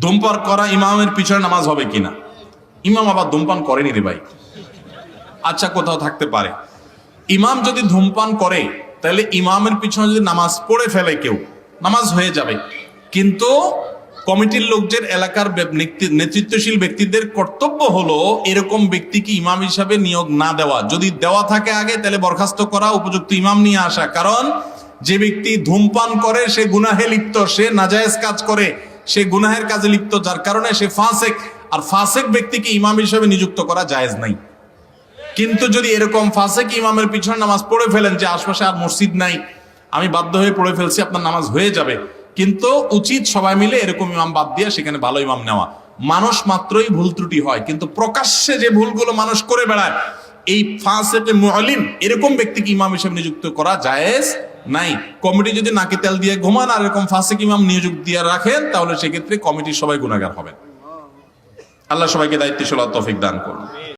ধূমপান করা ইমামের পিছনে নামাজ হবে কিনা? ইমাম আবার ধূমপান করেনি রে ভাই। আচ্ছা কোথাও থাকতে পারে। ইমাম যদি ধূমপান করে, তাহলে ইমামের পিছনে যদি নামাজ পড়ে ফেলে কেউ, নামাজ হয়ে যাবে। কিন্তু কমিটির লোকদের, এলাকার নেতৃ- নেতৃত্বশীল ব্যক্তিদের কর্তব্য হলো এরকম ব্যক্তিকে ইমাম হিসাবে নিয়োগ না দেওয়া। যদি দেওয়া থাকে আগে, তাহলে বরখাস্ত করা, উপযুক্ত ইমাম নিয়ে আসা। কারণ, যে ব্যক্তি ধূমপান করে, সে গুনাহে লিপ্ত, সে নাজায়েজ কাজ করে। সে গুনাহের কাজে লিপ্ত, যার কারণে সে ফাসেক। আর ফাসেক ব্যক্তিকে ইমাম হিসেবে নিযুক্ত করা জায়েজ নাই। কিন্তু যদি এরকম ফাসেক ইমামের পিছনে নামাজ পড়ে ফেলেন যে আশপাশে আর মসজিদ নাই, আমি বাধ্য হয়ে পড়ে ফেলছি, আপনার নামাজ হয়ে যাবে। কিন্তু উচিত সবাই মিলে এরকম ইমাম বাদ দিয়ে সেখানে ভালো ইমাম নেওয়া। মানুষ মাত্রই ভুল ত্রুটি হয়, কিন্তু প্রকাশ্যে যে ভুলগুলো মানুষ করে বেড়ায়, এই ফাসেকে মুআলিম, এরকম ব্যক্তিকে ইমাম হিসেবে নিযুক্ত করা জায়েজ নাই। কমিটি যদি নাকি তেল দিয়ে ঘুমান আর এরকম ফাসেক ইমাম নিয়োগ দিয়ে রাখেন, তাহলে সেক্ষেত্রে কমিটির সবাই গুণাগার হবেন। আল্লাহ সবাইকে দায়িত্বশীল তৌফিক দান করুন।